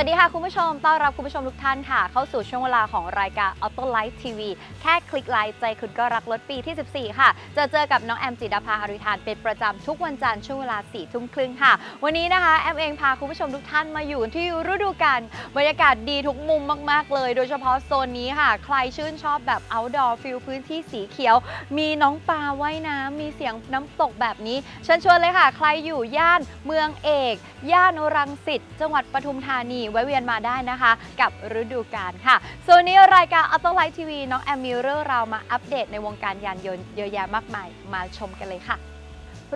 วัสดีค่ะคุณผู้ชม ต้อนรับคุณผู้ชมทุกท่านค่ะ เข้าสู่ช่วงเวลาของรายการ Auto Life TV แค่คลิกไลค์ใจคุณก็รักรถปีที่ 14 ค่ะ จะเจอกับน้องแอมจิดาภาหาริทานเป็นประจำทุกวันจันทร์ช่วงเวลา4ทุ่มครึ่งค่ะ วันนี้นะคะแอมเองพาคุณผู้ชมทุกท่านมาอยู่ที่ฤดูกาลบรรยากาศดีทุกมุมมาก ๆ เลย โดยเฉพาะโซนนี้ค่ะ ใครชื่นชอบแบบ outdoor ฟิลพื้นที่สีเขียว มีน้องปลาว่ายน้ำมีเสียงน้ำตกแบบนี้เชิญชวนเลยค่ะ ใครอยู่ย่านเมืองเอก ย่านรังสิตจังหวัดปทุมธานีแวะเวียนมาได้นะคะ กับฤดูกาลค่ะส่วนนี้รายการ Auto Light TV น้องแอมมีเรื่องราวมาอัปเดตในวงการยานยนต์เยอะแยะมากมายมาชมกันเลยค่ะ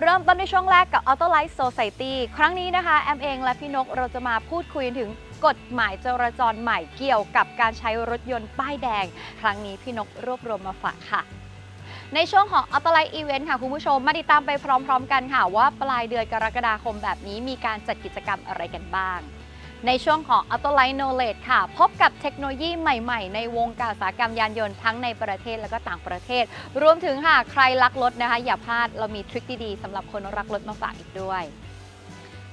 เริ่มต้นในช่วงแรกกับ Auto Light Society ครั้งนี้นะคะ แอมเองและพี่นกเราจะมาพูดคุยถึงกฎหมายจราจรใหม่เกี่ยวกับการใช้รถยนต์ป้ายแดง ครั้งนี้พี่นกรวบรวมมาฝากค่ะ ในช่วงของ Auto Light Event ค่ะ คุณผู้ชมมาติดตามไปพร้อม ๆ กันค่ะ ว่าปลายเดือนกรกฎาคมแบบนี้มีการจัดกิจกรรมอะไรกันบ้าง ในช่วงของ Auto Light Knowledge ค่ะ พบกับเทคโนโลยีใหม่ๆ ในวงการอุตสาหกรรมยานยนต์ทั้งในประเทศและก็ต่างประเทศ รวมถึงค่ะใครรักรถนะคะ อย่าพลาดเรามีทริคดีๆสำหรับคนรักรถมาฝากอีกด้วย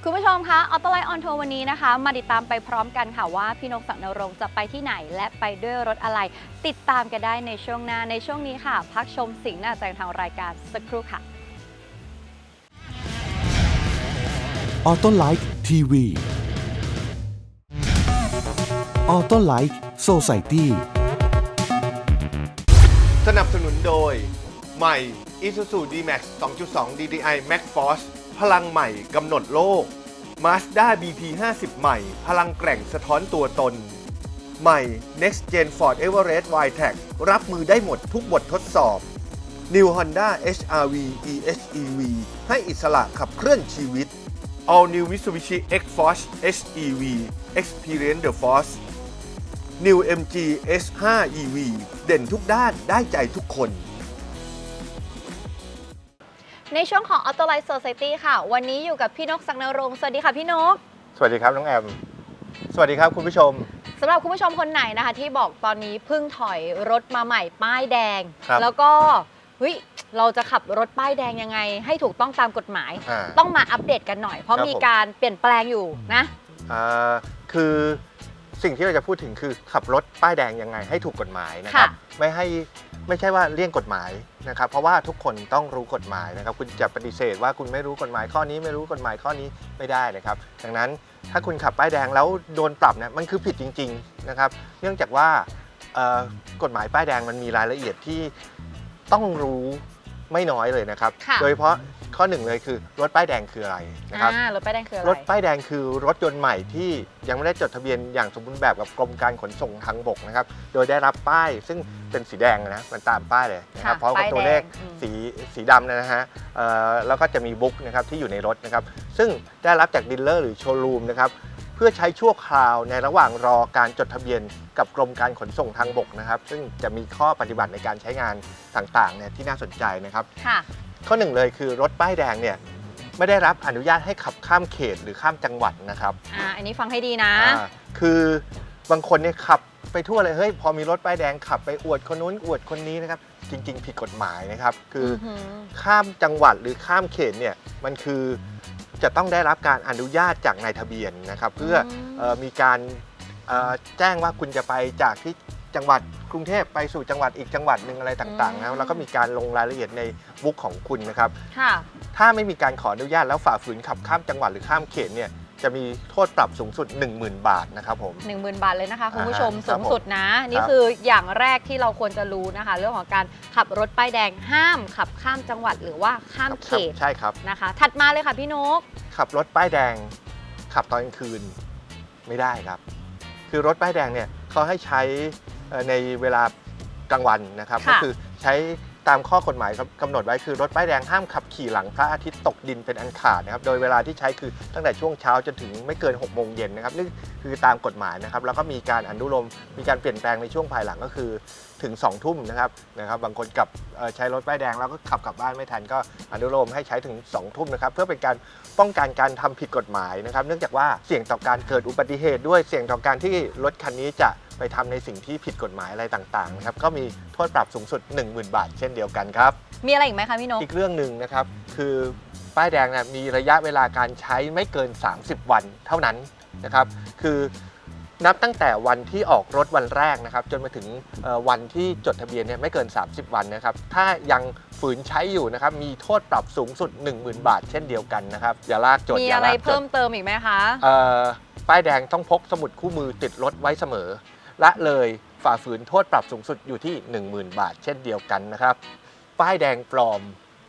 คุณผู้ชมคะ Auto Light on Tour วันนี้นะคะ มาติดตามไปพร้อมกันค่ะว่าพี่นกศักดิ์นรงค์จะไปที่ไหน และไปด้วยรถอะไร ติดตามกันได้ในช่วงหน้าในช่วงนี้ค่ะ พักชมสิ่งน่าใจทางรายการสักครู่ค่ะออโตไลท์ทีวี ออโต้ไลท์โซไซตี้สนับสนุนโดย ใหม่ Isuzu D-Max 2.2 DDI Max Force พลังใหม่กำหนดโลก Mazda BP 50ใหม่ พลังแกร่งสะท้อนตัวตน ใหม่ Next Gen Ford Everest Wildtrak รับมือได้หมดทุกบททดสอบ New Honda HRV EHEV ให้อิสระขับเคลื่อนชีวิต All New Mitsubishi X-Force HEV Experience the Force New MG S5 EV เด่นทุกด้านได้ใจทุกคน ในช่วงของ Auto Light Society ค่ะ วันนี้อยู่กับพี่นกศักดิ์นรงค์สวัสดีค่ะพี่นก สวัสดีครับน้องแอม สวัสดีครับคุณผู้ชม สำหรับคุณผู้ชมคนไหนนะคะ ที่บอกตอนนี้เพิ่งถอยรถมาใหม่ป้ายแดง ครับ แล้วก็เฮ้ยเราจะขับรถป้ายแดงยังไง ให้ถูกต้องตามกฎหมาย อ่า ต้องมาอัปเดตกันหน่อย เพราะครับมีผม การเปลี่ยนแปลงอยู่นะ อ่าคือ สิ่งที่เราจะพูดถึงคือขับรถป้ายแดงยังไงให้ถูกกฎหมายนะครับค่ะไม่ให้ไม่ใช่ว่าเลี่ยงกฎหมายนะครับ เพราะว่าทุกคนต้องรู้กฎหมายนะครับ คุณจะปฏิเสธว่าคุณไม่รู้กฎหมายข้อนี้ไม่รู้กฎหมายข้อนี้ไม่ได้นะครับ ดังนั้นถ้าคุณขับป้ายแดงแล้วโดนปรับเนี่ยมันคือผิดจริง ๆนะครับ เนื่องจากว่าเอ่อกฎหมายป้ายแดงมันมีรายละเอียดที่ต้องรู้ ไม่น้อยเลยนะครับ ค่ะ โดยเฉพาะข้อหนึ่งเลยคือรถป้ายแดงคืออะไรนะครับ อ่ารถป้ายแดงคืออะไร รถป้ายแดงคือรถยนต์ใหม่ที่ยังไม่ได้จดทะเบียนอย่างสมบูรณ์แบบกับกรมการขนส่งทางบกนะครับ โดยได้รับป้ายซึ่งเป็นสีแดงนะ มันตามป้ายเลยนะครับค่ะพร้อมกับป้ายตัวเลขแดงอืม สีสีดำนะฮะเอ่อแล้วก็จะมีบุ๊กนะครับที่อยู่ในรถนะครับ ซึ่งได้รับจากดีลเลอร์หรือโชว์รูมนะครับเพื่อใช้ชั่วคราวในระหว่างรอการจดทะเบียนกับกรมการขนส่งทางบกนะครับ ซึ่งจะมีข้อปฏิบัติในการใช้งานต่างๆเนี่ยที่น่าสนใจนะครับ ค่ะ ข้อหนึ่งเลยคือรถป้ายแดงเนี่ยไม่ได้รับอนุญาตให้ขับข้ามเขตหรือข้ามจังหวัดนะครับอ่า อันนี้ฟังให้ดีนะ อ่าคือบางคนเนี่ยขับไปทั่วเลยเฮ้ยพอมีรถป้ายแดงขับไปอวดคนนู้นอวดคนนี้นะครับจริง ๆ ผิดกฎหมายนะครับคือออหือข้ามจังหวัดหรือข้ามเขตเนี่ยมันคือ จะต้องได้รับการอนุญาตจากนายทะเบียนนะครับเพื่อเออมีการเอ่อแจ้งว่าคุณจะไปจากที่จังหวัดกรุงเทพไปสู่จังหวัดอีกจังหวัดหนึ่งอะไรต่างๆนะแล้วก็มีการลงรายละเอียดในบุ๊กของคุณนะครับค่ะถ้าไม่มีการขออนุญาตแล้วฝ่าฝืนขับข้ามจังหวัดหรือข้ามเขตเนี่ย จะมีโทษปรับสูงสุด 10,000 บาทนะครับผม 10,000 บาทเลยนะคะคุณผู้ชมอ่าฮะสูงสุดนะ นี่ครับคืออย่างแรกที่เราควรจะรู้นะคะ เรื่องของการขับรถป้ายแดงห้ามขับข้ามจังหวัดหรือว่าข้ามเขตใช่ครับนะคะ ถัดมาเลยค่ะพี่นก ขับรถป้ายแดง ขับตอนกลางคืนไม่ได้ครับ คือรถป้ายแดงเนี่ยเขาให้ใช้เอ่อในเวลากลางวันนะครับค่ะก็คือใช้ ตามข้อกฎหมายครับกำหนดไว้คือรถป้ายแดงห้ามขับขี่หลังพระอาทิตย์ตกดินเป็นอันขาดนะครับ โดยเวลาที่ใช้คือตั้งแต่ช่วงเช้าจนถึงไม่เกิน6โมงเย็นนะครับนี่คือตามกฎหมายนะครับ แล้วก็มีการอนุโลมมีการเปลี่ยนแปลงในช่วงภายหลังก็คือถึง2ทุ่มนะครับนะครับ บางคนกับใช้รถป้ายแดงแล้วก็ขับกลับบ้านไม่ทันก็อนุโลมให้ใช้ถึง2ทุ่มนะครับ เพื่อเป็นการ ป้องกันการทำผิดกฎหมายนะครับ เนื่องจากว่าเสี่ยงต่อการเกิดอุบัติเหตุด้วยเสี่ยงต่อการที่รถคันนี้จะไปทำในสิ่งที่ผิดกฎหมายอะไรต่างๆนะครับก็มีโทษปรับสูงสุด 10,000 บาท เช่นเดียวกันครับ มีอะไรอีกไหมคะพี่นกอีกเรื่องหนึ่งนะครับ คือป้ายแดงเนะมีระยะเวลาการใช้ไม่เกิน 30 วันเท่านั้นนะครับ คือ นับตั้งแต่วันที่ออกรถวันแรกนะครับจนมาถึงเอ่อวันที่จดทะเบียนเนี่ยไม่เกิน 30 วันนะครับถ้ายังฝืนใช้อยู่นะครับมีโทษปรับสูงสุด 10,000 บาท เช่นเดียวกันนะครับอย่าลากจดมีอย่าอะไรลากจเพิ่ดมเติมอีกไหมคะเอ่อป้ายแดงต้องพกสมุดคู่มือติดรถไว้เสมอและเลยฝ่าฝืนโทษปรับสูงสุดอยู่ที่ 10,000 บาท เช่นเดียวกันนะครับป้ายแดงปลอม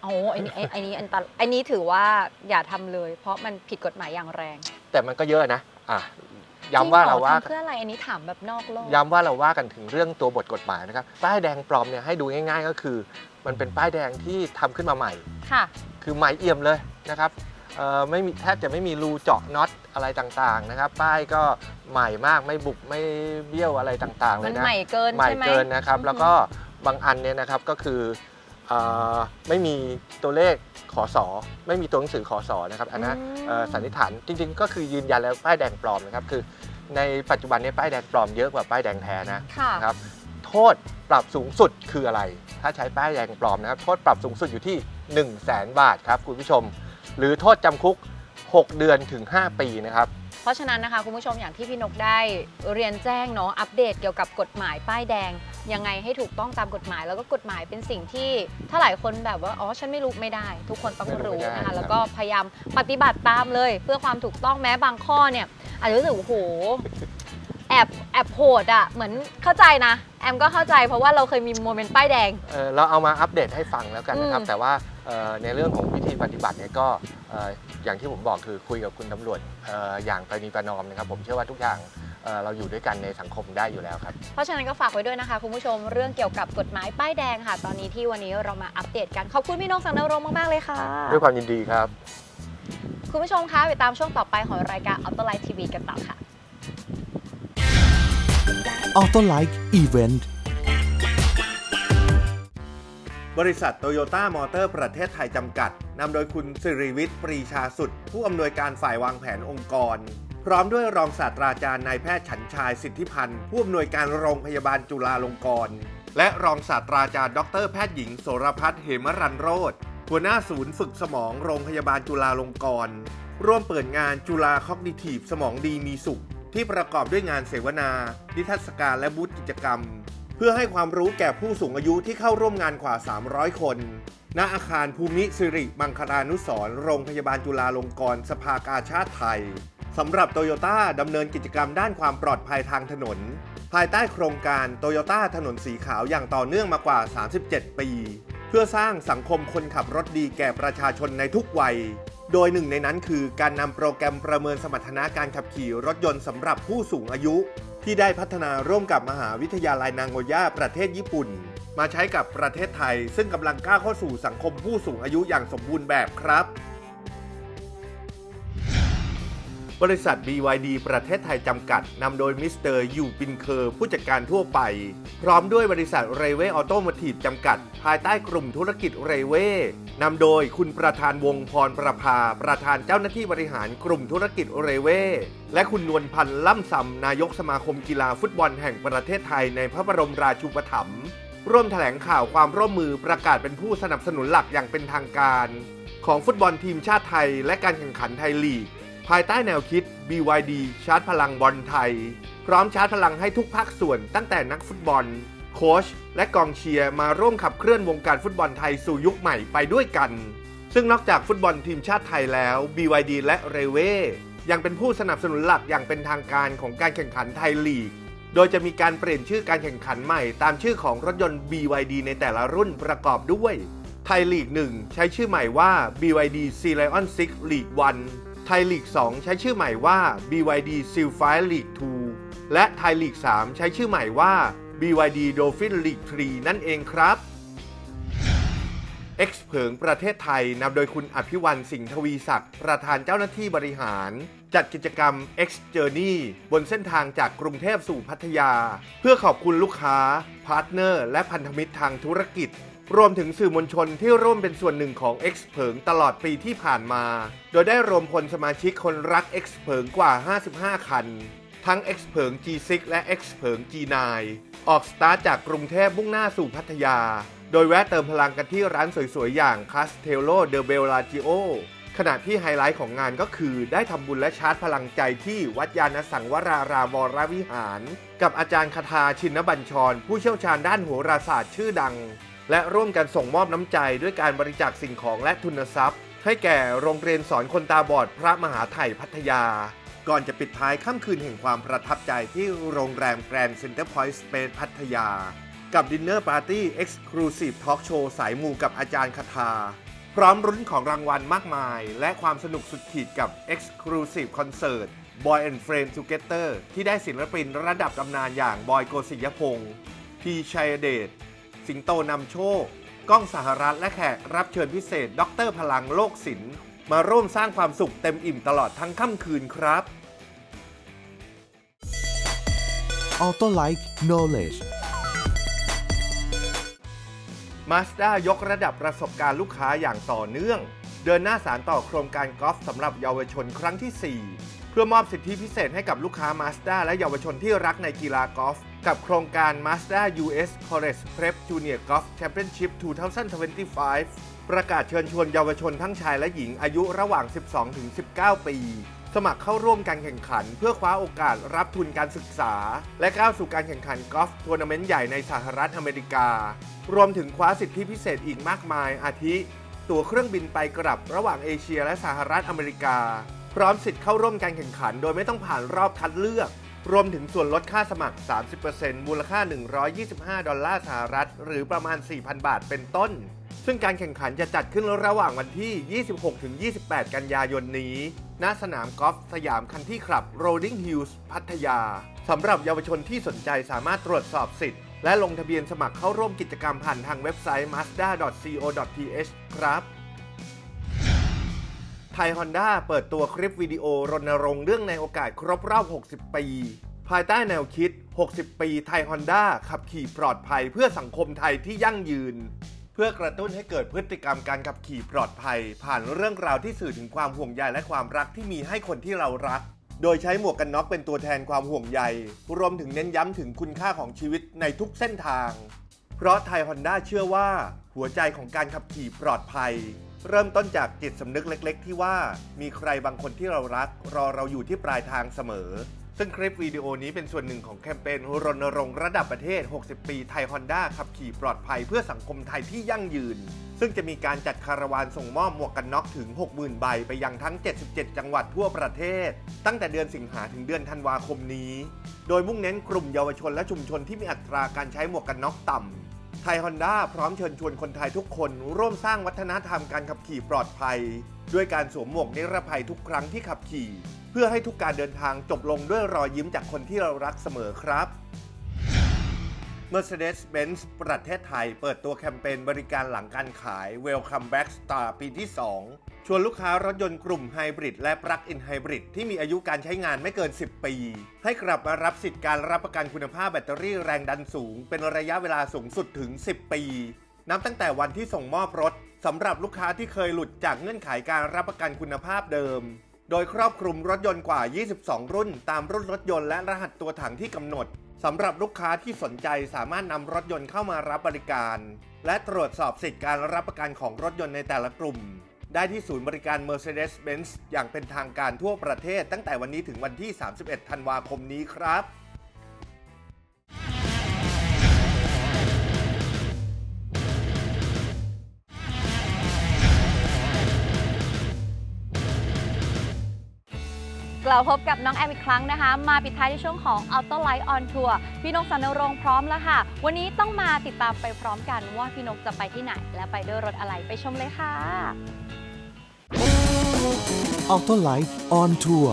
โอ้ไอ้นี่ไอ้ไอ้นี้อันตรไอ้นี้ถือว่าอย่าทำเลย เพราะมันผิดกฎหมายอย่างแรง แต่มันก็เยอะนะ อะ ย้ำว่าเราว่าจงหอทำเพื่ออะไรอันนี้ถามแบบนอกโลก ย้ำว่าเราว่ากันถึงเรื่องตัวบทกฎหมายนะครับป้ายแดงปลอมเนี่ยให้ดูง่าย ๆ ก็คือ มันเป็นป้ายแดงที่ทำขึ้นมาใหม่ ค่ะ คือใหม่เอี่ยมเลยนะครับเอ่อไม่มีแทบจะไม่มีรูเจาะน็อตอะไรต่างๆนะครับ ป้ายก็ใหม่มากไม่บุบไม่เบี้ยวอะไรต่างๆเลมันยนะ ใหม่เกินใหม่ใช่ไหม เกินนะครับอืมแล้วก็บางอันเนี่ยนะครับก็คือเออ ไม่มีตัวเลขขอสอไม่มีตัวหนังสือขอสอนะครับอันนั้นเอ่อสันนิษฐานจริง ๆ ก็คือยืนยันแล้วป้ายแดงปลอมนะครับคือในปัจจุบันเนี้ป้ายแดงปลอมเยอะกว่าป้ายแดงแท้นะค่ะนะครับโทษปรับสูงสุดคืออะไร ถ้าใช้ป้ายแดงปลอมนะครับ โทษปรับสูงสุดอยู่ที่ 1 0 0 0 0แบาทครับคุณผู้ชม หรือโทษจำคุก 6 เดือนถึง 5 ปีนะครับ เพราะฉะนั้นนะคะคุณผู้ชมอย่างที่พี่นกได้เรียนแจ้งเนาะอัปเดตเกี่ยวกับกฎหมายป้ายแดง ยังไงให้ถูกต้องตามกฎหมาย แล้วก็กฎหมายเป็นสิ่งที่ถ้าหลายคนแบบว่าอ๋อฉันไม่รู้ไม่ได้ ทุกคนต้องไม่รู้รู้ไม่ได้นะครัคะบ แล้วก็พยายามปฏิบัติตามเลย เพื่อความถูกต้องแม้บางข้อเนี่ยอาจจะรู้สึกโอ้โห แอบแอบโหดอะเหมือนเข้าใจนะ แอมก็เข้าใจเพราะว่าเราเคยมีโมเมนต์ป้ายแดง เอ่อเราเอามาอัปเดตให้ฟังแล้วกันนะครับ อืมแต่ว่าเอ่อ ในเรื่องของวิธีปฏิบัติเนี่ยก็เอ่ออย่างที่ผมบอกคือคุยกับคุณตำรวจเอ่ออย่างประนีประนอมนะครับ ผมเชื่อว่าทุกอย่างเอ่อเราอยู่ด้วยกันในสังคมได้อยู่แล้วครับ เพราะฉะนั้นก็ฝากไว้ด้วยนะคะ คุณผู้ชมเรื่องเกี่ยวกับกฎหมายป้ายแดงค่ะ ตอนนี้ที่วันนี้เรามาอัปเดตกัน ขอบคุณพี่นกสังนรงค์มาก ๆ เลยค่ะ ด้วยความยินดีครับ คุณผู้ชมคะไปตามช่วงต่อไปของรายการ Auto Life TV กันต่อค่ะออโต้ไลท์อีเวนต์ บริษัทโตโยต้ามอเตอร์ประเทศไทยจำกัด นำโดยคุณสิริวิทย์ปรีชาสุด ผู้อำนวยการฝ่ายวางแผนองค์กร พร้อมด้วยรองศาสตราจารย์นายแพทย์ฉันชายสิทธิพันธ์ ผู้อำนวยการโรงพยาบาลจุฬาลงกรณ์ และรองศาสตราจารย์ดรแพทย์หญิงโสรพัฒน์เหมรันโรธหัวหน้าศูนย์ฝึกสมองโรงพยาบาลจุฬาลงกรณ์ ร่วมเปิดงานจุฬาคอกนิทีฟสมองดีมีสุข ที่ประกอบด้วยงานเสวนา นิทรรศการและบูธกิจกรรม พื่อให้ความรู้แก่ผู้สูงอายุที่เข้าร่วมงานกว่า 300 คน ณ อาคารภูมิสิริมังคลานุสรโรงพยาบาลจุฬาลงกรณ์สภากาชาติไทย สำหรับโตโยต้าดำเนินกิจกรรมด้านความปลอดภัยทางถนน ภายใต้โครงการโตโยต้าถนนสีขาวอย่างต่อเนื่องมากว่า 37 ปี เพื่อสร้างสังคมคนขับรถดีแก่ประชาชนในทุกวัย โดยหนึ่งในนั้นคือการนำโปรแกรมประเมินสมรรถนะการขับขี่รถยนต์สำหรับผู้สูงอายุ ที่ได้พัฒนาร่วมกับมหาวิทยาลัยนางโงย่าประเทศญี่ปุ่น มาใช้กับประเทศไทย ซึ่งกำลังก้าวเข้าสู่สังคมผู้สูงอายุอย่างสมบูรณ์แบบครับ บริษัท BYD ประเทศไทยจำกัด นำโดยมิสเตอร์ยูปินเคอร์ผู้จัดการทั่วไป พร้อมด้วยบริษัทเรเวออโต o t ทีฟจำกัด ภายใต้กลุ่มธุรกิจเรเวนำโดยคุณประธานวงพรประภา ประธานเจ้าหน้าที่บริหารกลุ่มธุรกิจเรเวและคุณนวลพันธ์ล่ำซำนายกสมาคมกีฬาฟุตบอลแห่งประเทศไทยในพระบรมราชูปถัมภ์ร่วมแถลงข่าวความร่วมมือประกาศเป็นผู้สนับสนุนหลักอย่างเป็นทางการ ของฟุตบอลทีมชาติไทยและการแข่งขันไทยลีก ภายใต้แนวคิด BYD ชาร์จพลังบอลไทย พร้อมชาร์จพลังให้ทุกภาคส่วนตั้งแต่นักฟุตบอล โค้ชและกองเชียร์มาร่วมขับเคลื่อนวงการฟุตบอลไทยสู่ยุคใหม่ไปด้วยกัน ซึ่งนอกจากฟุตบอลทีมชาติไทยแล้ว BYD และเรเวยังเป็นผู้สนับสนุนหลักอย่างเป็นทางการของการแข่งขันไทยลีก โดยจะมีการเปลี่ยนชื่อการแข่งขันใหม่ ตามชื่อของรถยนต์ BYD ในแต่ละรุ่นประกอบด้วยไทยลีก 1 ใช้ชื่อใหม่ว่า BYD s e Lion 6 League 1 ทยลีก 2 ใช้ชื่อใหม่ว่า BYD s i l f i r e League 2 และไทยลีก 3 ใช้ชื่อใหม่ว่า BYD Dolphin League 3 นั่นเองครับ X เผิงประเทศไทยนำโดยคุณอภิวันสิงห์ทวีศักดิ์ประธานเจ้าหน้าที่บริหาร จัดกิจกรรม X Journey บนเส้นทางจากกรุงเทพสู่พัทยา เพื่อขอบคุณลูกค้า พาร์ทเนอร์ และพันธมิตรทางธุรกิจ รวมถึงสื่อมวลชนที่ร่วมเป็นส่วนหนึ่งของ X เผิงตลอดปีที่ผ่านมา โดยได้รวมพลสมาชิกคนรัก X เผิงกว่า 55 คัน ทั้ง X เผิง G6 และ X เผิง G9 ออกสตาร์ทจากกรุงเทพมุ่งหน้าสู่พัทยา โดยแวะเติมพลังกันที่ร้านสวยๆ อย่าง Castello de Bellagio ขณะที่ไฮไลท์ของงานก็คือได้ทำบุญและชาร์จพลังใจที่วัดยาณสังวรารามวรวิหาร กับอาจารย์คาทาชินบัญชร ผู้เชี่ยวชาญด้านโหราศาสตร์ชื่อดัง และร่วมกันส่งมอบน้ำใจด้วยการบริจาคสิ่งของและทุนทรัพย์ ให้แก่โรงเรียนสอนคนตาบอดพระมหาไถ่พัทยา ก่อนจะปิดท้ายค่ำคืนแห่งความประทับใจที่โรงแรมแกรนด์เซ็นเตอร์พอยต์สเปซพัทยา กับดินเนอร์ปาร์ตี้เอ็กซ์คลูซีฟทอล์กโชว์สายมูกับอาจารย์คาทา พร้อมรุ้นของรางวัลมากมาย และความสนุกสุดขีดกับ Exclusive Concert Boy and Friend Together ที่ได้ศิลปินระดับตำนานอย่างบอยโกศิยพงศ์พีชัยเดช สิงโตนำโชค ก้องสหรัฐและแขกรับเชิญพิเศษ ดรพลังโลกศิลป์มาร่วมสร้างความสุขเต็มอิ่มตลอดทั้งค่ำคืนครับ Auto Like Knowledge Mazda ยกระดับประสบการณ์ลูกค้าอย่างต่อเนื่อง เดินหน้าสารต่อโครงการกอล์ฟสำหรับเยาวชนครั้งที่ 4 เพื่อมอบสิทธิพิเศษให้กับลูกค้า Mazda และเยาวชนที่รักในกีฬากอล์ฟ กับโครงการ Mazda US College Prep Junior Golf Championship 2025 ประกาศเชิญชวนเยาวชนทั้งชายและหญิงอายุระหว่าง 12-19 ปี สมัครเข้าร่วมการแข่งขัน เพื่อคว้าโอกาสรับทุนการศึกษา และก้าวสู่การแข่งขันกอล์ฟทัวร์นาเมนต์ใหญ่ในสหรัฐอเมริกา รวมถึงคว้าสิทธิพิเศษอีกมากมาย อาทิ ตั๋วเครื่องบินไปกลับระหว่างเอเชียและสหรัฐอเมริกา พร้อมสิทธิ์เข้าร่วมการแข่งขัน โดยไม่ต้องผ่านรอบคัดเลือก รวมถึงส่วนลดค่าสมัคร 30%มูลค่า 125 ดอลลาร์สหรัฐ หรือประมาณ 4,000 บาทเป็นต้น ซึ่งการแข่งขันจะจัดขึ้นระหว่างวันที่ 26-28 กันยายนนี้ ณ สนามกอล์ฟสยามคันที่คลับ Rolling Hills พัทยา สำหรับเยาวชนที่สนใจสามารถตรวจสอบสิทธิ์ และลงทะเบียนสมัครเข้าร่วมกิจกรรมผ่านทางเว็บไซต์ mazda.co.th ครับ ไทยฮอนด้าเปิดตัวคลิปวิดีโอรณรงค์เรื่องในโอกาสครบรอบ 60 ปี ภายใต้แนวคิด 60 ปีไทยฮอนด้าขับขี่ปลอดภัยเพื่อสังคมไทยที่ยั่งยืน เพื่อกระตุ้นให้เกิดพฤติกรรมการขับขี่ปลอดภัย ผ่านเรื่องราวที่สื่อถึงความห่วงใยและความรักที่มีให้คนที่เรารัก โดยใช้หมวกกันน็อกเป็นตัวแทนความห่วงใย รวมถึงเน้นย้ำถึงคุณค่าของชีวิตในทุกเส้นทาง เพราะไทยฮอนด้าเชื่อว่า หัวใจของการขับขี่ปลอดภัย เริ่มต้นจากจิตสำนึกเล็กๆ ที่ว่ามีใครบางคนที่เรารัก รอเราอยู่ที่ปลายทางเสมอ ซึ่งคลิปวิดีโอนี้เป็นส่วนหนึ่งของแคมเปญรณรงค์ระดับประเทศ 60 ปีไทยฮอนด้าขับขี่ปลอดภัยเพื่อสังคมไทยที่ยั่งยืน ซึ่งจะมีการจัดคาราวานส่งมอบหมวกกันน็อกถึง 60,000 ใบไปยังทั้ง 77 จังหวัดทั่วประเทศ ตั้งแต่เดือนสิงหาถึงเดือนธันวาคมนี้ โดยมุ่งเน้นกลุ่มเยาวชนและชุมชนที่มีอัตราการใช้หมวกกันน็อกต่ำ ไทยฮอนด้าพร้อมเชิญชวนคนไทยทุกคนร่วมสร้างวัฒนธรรมการขับขี่ปลอดภัย ด้วยการสวมหมวกนิรภัยทุกครั้งที่ขับขี่ เพื่อให้ทุกการเดินทางจบลงด้วยรอยยิ้มจากคนที่เรารักเสมอครับ Mercedes-Benz ประเทศไทยเปิดตัวแคมเปญบริการหลังการขาย Welcome Back Star ปีที่ 2 วนลูกค้ารถยนต์กลุ่มไฮบริดและปลั๊กอินไฮบริดที่มีอายุการใช้งานไม่เกิน 10 ปี ให้กลับมารับสิทธิ์การรับประกันคุณภาพแบตเตอรี่แรงดันสูง เป็นระยะเวลาสูงสุดถึง 10 ปี นับตั้งแต่วันที่ส่งมอบรถสำหรับลูกค้าที่เคยหลุดจากเงื่อนไขการรับประกันคุณภาพเดิม โดยครอบคลุมรถยนต์กว่า 22 รุ่น ตามรุ่นรถยนต์และรหัสตัวถังที่กำหนดสำหรับลูกค้าที่สนใจสามารถนำรถยนต์เข้ามารับบริการ และตรวจสอบสิทธิการรับประกันของรถยนต์ในแต่ละกลุ่ม ได้ที่ศูนย์บริการ Mercedes-Benz อย่างเป็นทางการทั่วประเทศ ตั้งแต่วันนี้ถึงวันที่ 31 ธันวาคมนี้ครับกลับพบกับน้องแอมอีกครั้งนะคะ มาปิดท้ายในช่วงของ Auto Light on Tour พี่นกสันนรงพร้อมแล้วค่ะ วันนี้ต้องมาติดตามไปพร้อมกันว่าพี่นกจะไปที่ไหน และไปด้วยรถอะไรไปชมเลยค่ะ Auto Like on Tour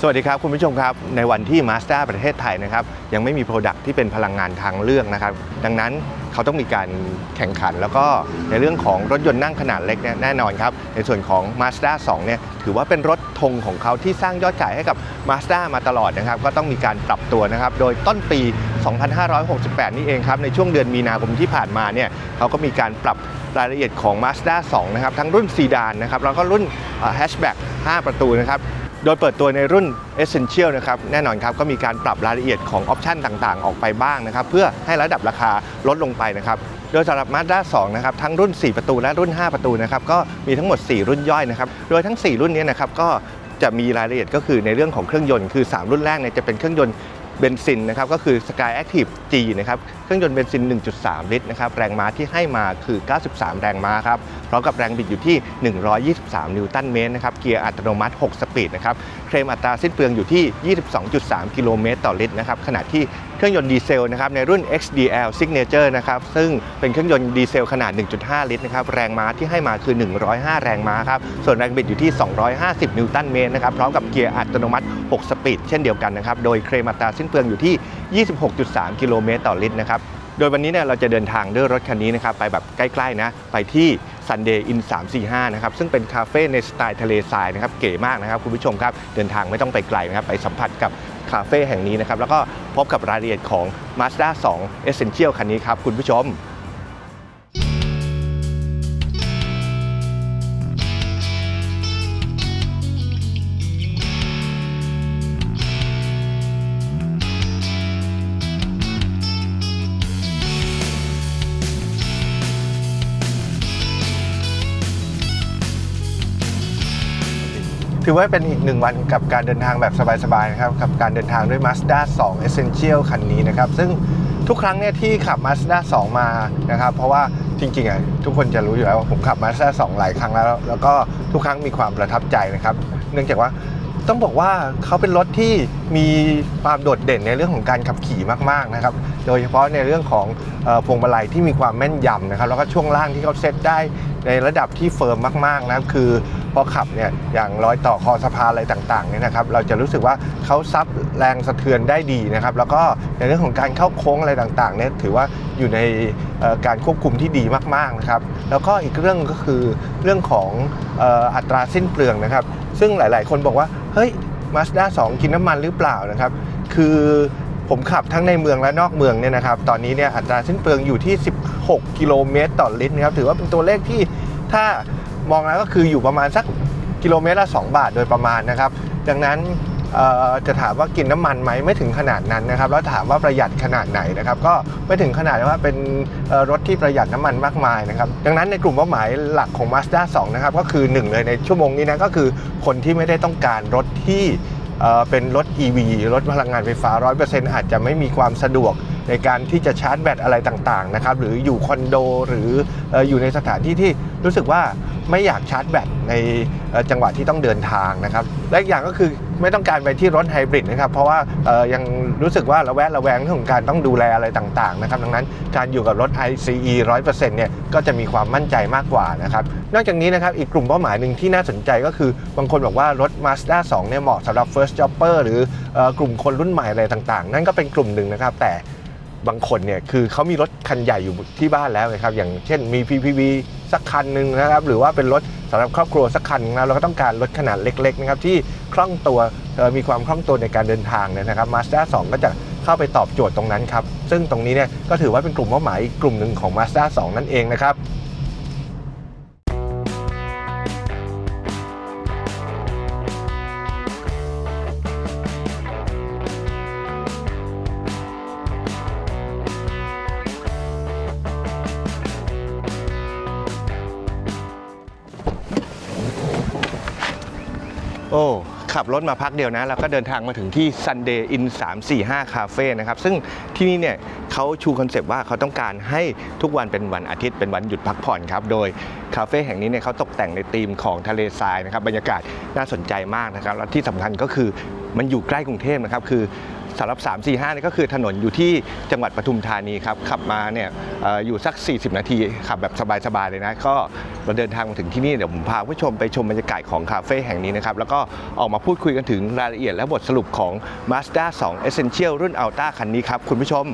สวัสดีครับคุณผู้ชมครับ ในวันที่ Mazda ประเทศไทยนะครับยังไม่มีโปรดักที่เป็นพลังงานทางเลือกนะครับ ดังนั้นเขาต้องมีการแข่งขัน แล้วก็ในเรื่องของรถยนต์นั่งขนาดเล็กเนี่ยแน่นอนครับ ในส่วนของ Mazda 2เนี่ยถือว่าเป็นรถธงของเขาที่สร้างยอดขายให้กับ Mazda มาตลอดนะครับ ก็ต้องมีการปรับตัวนะครับ โดยต้นปี 2568 นี่เองครับ ในช่วงเดือนมีนาคมที่ผ่านมาเนี่ยเขาก็มีการปรับ รายละเอียดของ Mazda 2 นะครับ ทั้งรุ่นซีดานนะครับ แล้วก็รุ่นแฮชแบ็ก5 ประตูนะครับ โดยเปิดตัวในรุ่น Essential นะครับ แน่นอนครับ ก็มีการปรับรายละเอียดของออปชันต่างๆ ออกไปบ้างนะครับ เพื่อให้ระดับราคาลดลงไปนะครับโดยสำหรับ Mazda 2นะครับทั้งรุ่น 4 ประตูและรุ่น 5 ประตูนะครับก็มีทั้งหมด 4 รุ่นย่อยนะครับโดยทั้ง 4 รุ่นนี้นะครับก็จะมีรายละเอียดก็คือในเรื่องของเครื่องยนต์คือ 3 รุ่นแรกเนี่ยจะเป็นเครื่องยนต์ เบนซินนะครับก็คือ Sky Active G นะครับเครื่องยนต์เบนซิน 1.3 ลิตรนะครับแรงม้าที่ให้มาคือ 93 แรงม้าครับพร้อมกับแรงบิดอยู่ที่ 123 นิวตันเมตรนะครับเกียร์อัตโนมัติ 6 สปีดนะครับเคลมอัตราสิ้นเปลืองอยู่ที่ 22.3 กิโลเมตรต่อลิตรนะครับขณะที่ รื่องยนต์ดีเซลนะครับในรุ่น XDL Signature นะครับซึ่งเป็นเครื่องยนต์ดีเซลขนาด 1.5 ลิตรนะครับแรงม้าที่ให้มาคือ 105 แรงม้าครับส่วนแรงบิดอยู่ที่ 250 นิวตันเมตรนะครับพร้อมกับเกียร์อัตโนมัติ 6 สปีดเช่นเดียวกันนะครับโดยเคลมอัตราสิ้นเปลืองอยู่ที่ 26.3 กิโลเมตรต่อลิตรนะครับโดยวันนี้เนี่ยเราจะเดินทางด้วยรถคันนี้นะครับไปแบบใกล้ๆนะไปที่ Sunday in 345 นะครับซึ่งเป็นคาเฟ่ในสไตล์ทะเลทรายนะครับเก๋มากนะครับคุณผู้ชมครับ เดินทางไม่ต้องไปไกลนะครับไปสัมผัสกับาเฟ่แห่งนี้นะครับแล้วก็พบกับรายละเอียดของ Mazda 2 Essential คันนี้ครับคุณผู้ชม ถือว่าเป็นอีกหนึ่งวันกับการเดินทางแบบสบายๆนะครับกับการเดินทางด้วย Mazda 2 Essential คันนี้นะครับ ซึ่งทุกครั้งเนี่ยที่ขับ Mazda 2 มานะครับ เพราะว่าจริงๆอะทุกคนจะรู้อยู่แล้วว่าผมขับ Mazda 2 หลายครั้งแล้ว แล้วก็ทุกครั้งมีความประทับใจนะครับ เนื่องจากว่าต้องบอกว่าเขาเป็นรถที่มีความโดดเด่นในเรื่องของการขับขี่มากๆนะครับ โดยเฉพาะในเรื่องของพวงมาลัยที่มีความแม่นยำนะครับ แล้วก็ช่วงล่างที่เขาเซตได้ในระดับที่เฟิร์มมากๆนะครับ คือ พอขับเนี่ยอย่างรอยต่อคอสะพานอะไรต่างๆเนี่ยนะครับเราจะรู้สึกว่าเขาซับแรงสะเทือนได้ดีนะครับแล้วก็ในเรื่องของการเข้าโค้งอะไรต่างๆเนี่ยถือว่าอยู่ในการควบคุมที่ดีมากๆนะครับแล้วก็อีกเรื่องก็คือเรื่องของอัตราสิ้นเปลืองนะครับซึ่งหลายๆ คนบอกว่าเฮ้ย Mazda 2กินน้ำมันหรือเปล่านะครับคือผมขับทั้งในเมืองและนอกเมืองเนี่ยนะครับ ตอนนี้เนี่ยอัตราสิ้นเปลืองอยู่ที่ 16 กิโลเมตรต่อลิตรนะครับ ถือว่าเป็นตัวเลขที่ถ้า มองแล้วก็คืออยู่ประมาณสักกิโลเมตรละ 2 บาทโดยประมาณนะครับ ดังนั้นจะถามว่ากินน้ำมันไหมไม่ถึงขนาดนั้นนะครับ แล้วถามว่าประหยัดขนาดไหนนะครับ ก็ไม่ถึงขนาดว่าเป็นรถที่ประหยัดน้ำมันมากมายนะครับ ดังนั้นในกลุ่มเป้าหมายหลักของ Mazda 2 นะครับ ก็คือหนึ่งเลยในชั่วโมงนี้นะก็คือคนที่ไม่ได้ต้องการรถที่ เป็นรถ EV รถพลังงานไฟฟ้า 100%อาจจะไม่มีความสะดวกในการที่จะชาร์จแบตอะไรต่างๆนะครับหรืออยู่คอนโดหรืออยู่ในสถานที่ที่รู้สึกว่าไม่อยากชาร์จแบตในจังหวะที่ต้องเดินทางนะครับและอีกอย่างก็คือ ไม่ต้องการไปที่รถไฮบริดนะครับ เพราะว่ายังรู้สึกว่าระแวดระแวงเรื่องของการต้องดูแลอะไรต่างๆนะครับดังนั้นการอยู่กับรถ ICE 100%เนี่ยก็จะมีความมั่นใจมากกว่านะครับนอกจากนี้นะครับอีกกลุ่มเป้าหมายหนึ่งที่น่าสนใจก็คือบางคนบอกว่ารถ Mazda 2เนี่ยเหมาะสำหรับ First Jobber หรืออกลุ่มคนรุ่นใหม่อะไรต่างๆ นั่นก็เป็นกลุ่มหนึ่งนะครับแต่ บางคนเนี่ยคือเขามีรถคันใหญ่อยู่ที่บ้านแล้วนะครับอย่างเช่นมี PPV สักคันหนึ่งนะครับหรือว่าเป็นรถสำหรับครอบครัวสักคันนะเราก็ต้องการรถขนาดเล็กๆนะครับที่คล่องตัวมีความคล่องตัวในการเดินทางเนี่ยนะครับ Mazda 2 ก็จะเข้าไปตอบโจทย์ตรงนั้นครับซึ่งตรงนี้เนี่ยก็ถือว่าเป็นกลุ่มเป้าหมายกกลุ่มหนึ่งของ Mazda 2 นั่นเองนะครับ ขับรถมาพักเดียวนะแล้วก็เดินทางมาถึงที่ Sunday in 345 Cafe นะครับ ซึ่งที่นี่เนี่ยเขาชูคอนเซปต์ว่าเขาต้องการให้ทุกวันเป็นวันอาทิตย์เป็นวันหยุดพักผ่อนครับ โดยคาเฟ่แห่งนี้เนี่ยเขาตกแต่งในธีมของทะเลทรายนะครับ บรรยากาศน่าสนใจมากนะครับ และที่สำคัญก็คือมันอยู่ใกล้กรุงเทพนะครับ คือสำหรับ 3 4 5เนี่ยก็คือถนนอยู่ที่จังหวัดปทุมธานีครับ ขับมาเนี่ยเอออยู่สัก 40 นาที ขับแบบสบายๆเลยนะ ก็ เราเดินทางมาถึงที่นี่เดี๋ยวผมพาผู้ชมไปชมบรรยากาศของคาเฟ่แห่งนี้นะครับแล้วก็ออกมาพูดคุยกันถึงรายละเอียดและบทสรุปของ Mazda 2 Essential รุ่น Alta คันนี้ครับคุณผู้ชม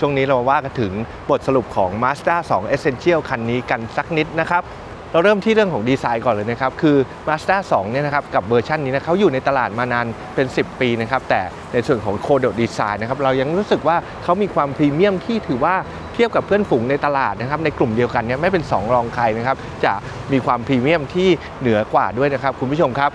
ช่วงนี้เรามาว่ากันถึงบทสรุปของ Mazda 2 Essential คันนี้กันสักนิดนะครับเราเริ่มที่เรื่องของดีไซน์ก่อนเลยนะครับ คือ Mazda 2 เนี่ยนะครับ กับเวอร์ชันนี้นะเขาอยู่ในตลาดมานานเป็น 10 ปีนะครับ แต่ในส่วนของโคดดีไซน์นะครับ เรายังรู้สึกว่าเขามีความพรีเมียมที่ถือว่าเทียบกับเพื่อนฝูงในตลาดนะครับ ในกลุ่มเดียวกันเนี่ยไม่เป็น 2 รองใครนะครับ จะมีความพรีเมียมที่เหนือกว่าด้วยนะครับ คุณผู้ชมครับ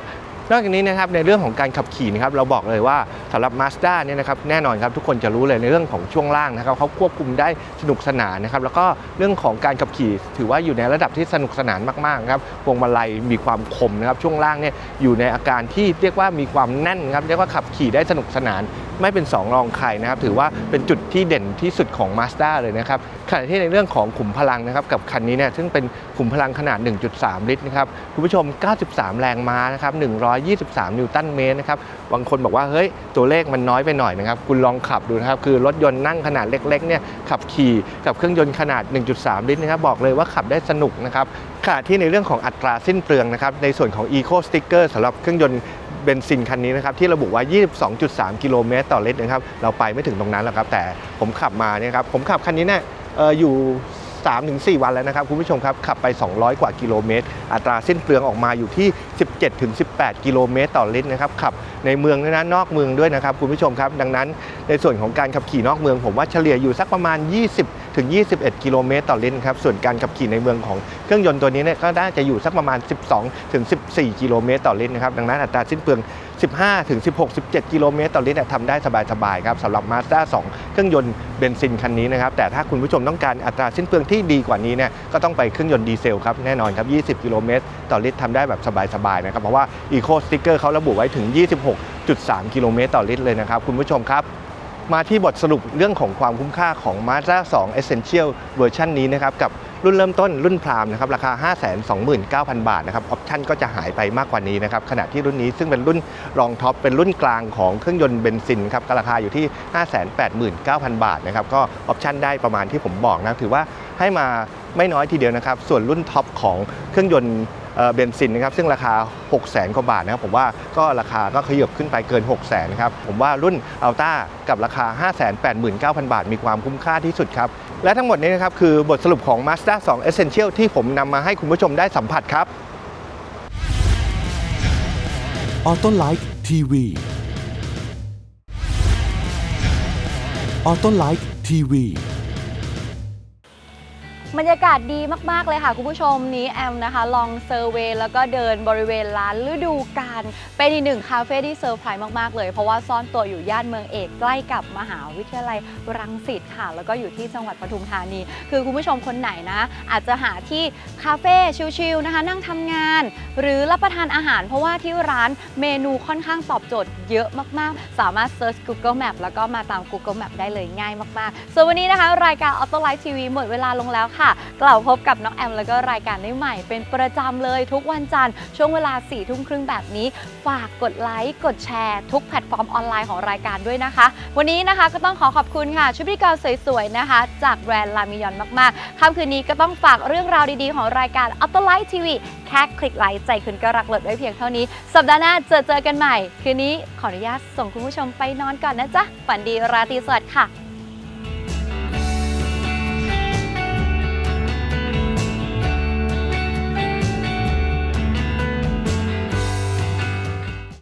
นอกจากนี้นะครับในเรื่องของการขับขี่นะครับเราบอกเลยว่าสำหรับ Mazda เนี่ยนะครับแน่นอนครับทุกคนจะรู้เลยในเรื่องของช่วงล่างนะครับเขาควบคุมได้สนุกสนานนะครับแล้วก็เรื่องของการขับขี่ถือว่าอยู่ในระดับที่สนุกสนานมากๆครับพวงมาลัยมีความคมนะครับช่วงล่างเนี่ยอยู่ในอาการที่เรียกว่ามีความแน่นครับเรียกว่าขับขี่ได้สนุกสนานไม่เป็นสองรองใครนะครับถือว่าเป็นจุดที่เด่นที่สุดของ Mazda เลยนะครับขณะที่ในเรื่องของขุมพลังนะครับกับคันนี้เนี่ยซึ่งเป็นขุมพลังขนาด 1.3 ลิตรนะครับคุณผู้ชม 93 แรงม้านะครับ123 นิวตันเมตรนะครับบางคนบอกว่าเฮ้ยตัวเลขมันน้อยไปหน่อยนะครับคุณลองขับดูนะครับคือรถยนต์นั่งขนาดเล็กๆเนี่ยขับขี่กับเครื่องยนต์ขนาด 1.3 ลิตรนะครับบอกเลยว่าขับได้สนุกนะครับขณะที่ในเรื่องของอัตราสิ้นเปลืองนะครับในส่วนของ Eco Sticker สำหรับเครื่องยนต์เบนซินคันนี้นะครับที่ระบุว่า 22.3 กิโลเมตรต่อลิตรนะครับเราไปไม่ถึงตรงนั้นหรอกครับแต่ผมขับมาเนี่ยครับผมขับคันนี้เนี่ยอออยู่ 3-4 วันแล้วนะครับคุณผู้ชมครับขับไป 200 กว่ากิโลเมตร อัตราเส้นเปลืองออกมาอยู่ที่ 17-18 กิโลเมตรต่อลิตรนะครับขับในเมืองด้วยนะนอกเมืองด้วยนะครับคุณผู้ชมครับ ดังนั้นในส่วนของการขับขี่นอกเมือง ผมว่าเฉลี่ยอยู่สักประมาณ 20ถึง 21 กิโลเมตรต่อลิตรครับ ส่วนการขับขี่ในเมืองของเครื่องยนต์ตัวนี้เนี่ยก็น่าจะอยู่สักประมาณ 12 ถึง 14 กิโลเมตรต่อลิตรนะครับ ดังนั้นอัตราสิ้นเปลือง 15 ถึง 16 17 กิโลเมตรต่อลิตรเนี่ยทำได้สบายๆครับสำหรับ Mazda 2 เครื่องยนต์เบนซินคันนี้นะครับ แต่ถ้าคุณผู้ชมต้องการอัตราสิ้นเปลืองที่ดีกว่านี้เนี่ยก็ต้องไปเครื่องยนต์ดีเซลครับแน่นอนครับ 20 กิโลเมตรต่อลิตรทำได้แบบสบายๆนะครับเพราะว่า Eco Sticker เขาระบุไว้ถึง 26.3 กิโลเมตรต่อลิตรเลยนะครับคุณผู้ชมครับ มาที่บทสรุปเรื่องของความคุ้มค่าของ Mazda 2 Essential เวอร์ชันนี้นะครับกับรุ่นเริ่มต้นรุ่นพรามนะครับราคา 529,000 บาทนะครับออปชั่นก็จะหายไปมากกว่านี้นะครับขณะที่รุ่นนี้ซึ่งเป็นรุ่นรองท็อปเป็นรุ่นกลางของเครื่องยนต์เบนซินครับราคาอยู่ที่ 589,000 บาทนะครับก็ออปชั่นได้ประมาณที่ผมบอกนะถือว่าให้มาไม่น้อยทีเดียวนะครับส่วนรุ่นท็อปของเครื่องยนต์ เบนซินนะครับซึ่งราคา 6 0 0 0 0 0กว่าบาทนะครับผมว่าก็ราคาก็ขยับขึ้นไปเกิน 6 0 0 0 0 0นะครับผมว่ารุ่นอัลต้ากับราคา 589,000 บาท มีความคุ้มค่าที่สุดครับ และทั้งหมดนี้นะครับคือบทสรุปของ Mazda 2 Essential ที่ผมนำมาให้คุณผู้ชมได้สัมผัสครับ Auto Like TV Auto Like TV บรรยากาศดีมากๆเลยค่ะคุณผู้ชมนี้แอมนะคะ ลองเซอร์เวยแล้วก็เดินบริเวณร้านฤดูกาลเป็นอีกหนึ่งคาเฟ่ที่เซอร์ไพรส์มากๆเลย เพราะว่าซ่อนตัวอยู่ย่านเมืองเอกใกล้กับมหาวิทยาลัยรังสิตค่ะ แล้วก็อยู่ที่จังหวัดปทุมธานี คือคุณผู้ชมคนไหนนะ อาจจะหาที่คาเฟ่ชิลๆนะคะ นั่งทำงาน หรือรับประทานอาหาร เพราะว่าที่ร้านเมนูค่อนข้างตอบโจทย์เยอะมากๆ สามารถเซิร์ช Google Map แล้วก็มาตาม Google Map ได้เลยง่ายมากๆส่วนวันนี้นะคะ รายการ Auto Life TV หมดเวลาลงแล้วค่ะกลับพบกับน้องแอมแล้วก็รายการได้ใหม่ เป็นประจำเลยทุกวันจันทร์ช่วงเวลา4ี่ทุ่มครึ่งแบบนี้ ฝากกดไลค์กดแชร์ ทุกแพลตฟอร์มออนไลน์ของรายการด้วยนะคะ วันนี้นะคะก็ต้องขอขอบคุณค่ะชุดบริการสวยๆนะคะ จากแบรนด์ลามิยอนมากๆค่ำคืนนี้ก็ต้องฝากเรื่องราวดีๆ ของรายการ Auto Life TV แค่คลิกไลค์ใจคุณก็รักเลิศไว้เพียงเท่านี้ สัปดาห์หน้าเจอเจอกันใหม่ คืนนี้ขออนุญาตส่งคุณผู้ชมไปนอนก่อนนะจ๊ะฝันดีราตรีสวัสดิ์ค่ะ